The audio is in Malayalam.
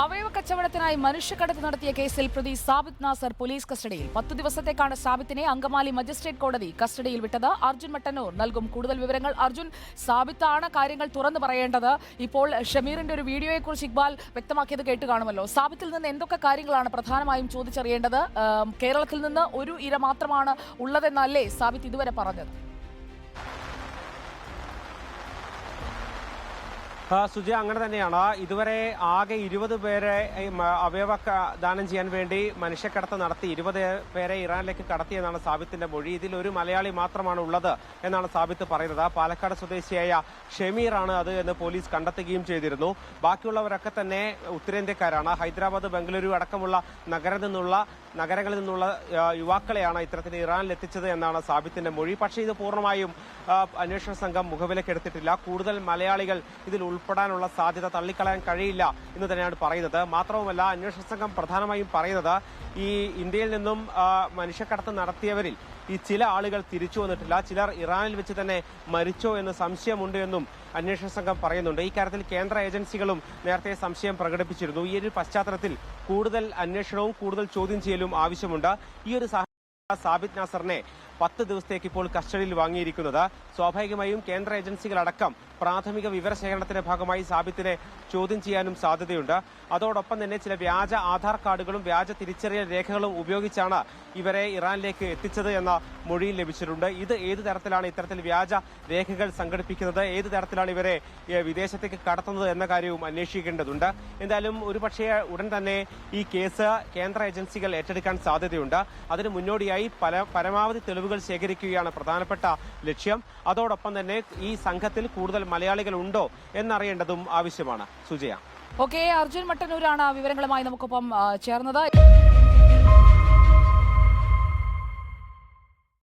അവയവ കച്ചവടത്തിനായി മനുഷ്യക്കടത്ത് നടത്തിയ കേസിൽ പ്രതി സാബിത് നാസർ പോലീസ് കസ്റ്റഡിയിൽ. പത്തു ദിവസത്തേക്കാണ് സാബിത്തിനെ അങ്കമാലി മജിസ്ട്രേറ്റ് കോടതി കസ്റ്റഡിയിൽ വിട്ടത്. അർജുൻ മട്ടന്നൂർ നൽകും കൂടുതൽ വിവരങ്ങൾ. അർജുൻ സാബിത്താണ് കാര്യങ്ങൾ തുറന്നു പറയേണ്ടത്. ഇപ്പോൾ ഷമീറിന്റെ ഒരു വീഡിയോയെക്കുറിച്ച് ഇക്ബാൽ വ്യക്തമാക്കിയത് കേട്ട് കാണുമല്ലോ സാബിത്തിൽ നിന്ന് എന്തൊക്കെ കാര്യങ്ങളാണ് പ്രധാനമായും ചോദിച്ചറിയേണ്ടത്? കേരളത്തിൽ നിന്ന് ഒരു ഇര മാത്രമാണ് ഉള്ളതെന്നല്ലേ സാബിത്ത് ഇതുവരെ പറഞ്ഞത്? സുജയ അങ്ങനെ തന്നെയാണ്? ഇതുവരെ ആകെ ഇരുപത് പേരെ അവയവ ദാനം ചെയ്യാൻ വേണ്ടി മനുഷ്യക്കടത്ത് നടത്തി ഇരുപത് പേരെ ഇറാനിലേക്ക് കടത്തിയെന്നാണ് സാബിത്തിന്റെ മൊഴി. ഇതിൽ ഒരു മലയാളി മാത്രമാണ് ഉള്ളത് എന്നാണ് സാബിത്ത് പറയുന്നത്. പാലക്കാട് സ്വദേശിയായ ഷമീറാണ് അത് എന്ന് പോലീസ് കണ്ടെത്തുകയും ചെയ്തിരുന്നു. ബാക്കിയുള്ളവരൊക്കെ തന്നെ ഉത്തരേന്ത്യക്കാരാണ്. ഹൈദരാബാദ് ബംഗളൂരു അടക്കമുള്ള നഗരത്തിൽ നിന്നുള്ള നഗരങ്ങളിൽ നിന്നുള്ള യുവാക്കളെയാണ് ഇത്തരത്തിൽ ഇറാനിൽ എത്തിച്ചത് എന്നാണ് സാബിത്തിന്റെ മൊഴി. പക്ഷേ ഇത് പൂർണമായും അന്വേഷണ സംഘം മുഖവിലക്കെടുത്തിട്ടില്ല കൂടുതൽ മലയാളികൾ ഇതിൽ ഉൾപ്പെടാനുള്ള സാധ്യത തള്ളിക്കളയാൻ കഴിയില്ല എന്ന് തന്നെയാണ് പറയുന്നത്. മാത്രവുമല്ല അന്വേഷണ സംഘം പ്രധാനമായും പറയുന്നത് ഈ ഇന്ത്യയിൽ നിന്നും മനുഷ്യക്കടത്ത് നടത്തിയവരിൽ ഈ ചില ആളുകൾ തിരിച്ചു വന്നിട്ടില്ല. ചിലർ ഇറാനിൽ വെച്ച് തന്നെ മരിച്ചോ എന്ന് സംശയമുണ്ട് എന്നും അന്വേഷണ സംഘം പറയുന്നുണ്ട്. ഈ കാര്യത്തിൽ കേന്ദ്ര ഏജൻസികളും നേരത്തെ സംശയം പ്രകടിപ്പിച്ചിരുന്നു. ഈ ഒരു പശ്ചാത്തലത്തിൽ കൂടുതൽ അന്വേഷണവും കൂടുതൽ ചോദ്യം ചെയ്യലും ആവശ്യമുണ്ട്. ഈ ഒരു സാബിത് നാസറിനെ പത്ത് ദിവസത്തേക്ക് ഇപ്പോൾ കസ്റ്റഡിയിൽ വാങ്ങിയിരിക്കുന്നത്. സ്വാഭാവികമായും കേന്ദ്ര ഏജൻസികളടക്കം പ്രാഥമിക വിവരശേഖരണത്തിന്റെ ഭാഗമായി സാബിത്തിനെ ചോദ്യം ചെയ്യാനും സാധ്യതയുണ്ട്. അതോടൊപ്പം തന്നെ ചില വ്യാജ ആധാർ കാർഡുകളും വ്യാജ തിരിച്ചറിയൽ രേഖകളും ഉപയോഗിച്ചാണ് ഇവരെ ഇറാനിലേക്ക് എത്തിച്ചത് എന്ന മൊഴിയും ലഭിച്ചിട്ടുണ്ട്. ഇത് ഏത് തരത്തിലാണ് ഇത്തരത്തിൽ വ്യാജ രേഖകൾ സംഘടിപ്പിക്കുന്നത്? ഏത് തരത്തിലാണ് ഇവരെ വിദേശത്തേക്ക് കടത്തുന്നത് എന്ന കാര്യവും അന്വേഷിക്കേണ്ടതുണ്ട്. എന്തായാലും ഒരുപക്ഷേ ഉടൻ തന്നെ ഈ കേസ് കേന്ദ്ര ഏജൻസികൾ ഏറ്റെടുക്കാൻ സാധ്യതയുണ്ട്. അതിന് മുന്നോടിയായി പല പരമാവധി തെളിവുകൾ ശേഖരിക്കുകയാണ് പ്രധാനപ്പെട്ട ലക്ഷ്യം. അതോടൊപ്പം തന്നെ ഈ സംഘത്തിൽ കൂടുതൽ മലയാളികൾ ഉണ്ടോ എന്നറിയേണ്ടതും ആവശ്യമാണ്. സുജയ. ഓക്കെ അർജുൻ മട്ടന്നൂരാണ് വിവരങ്ങളുമായി നമുക്കൊപ്പം ചേർന്നത്.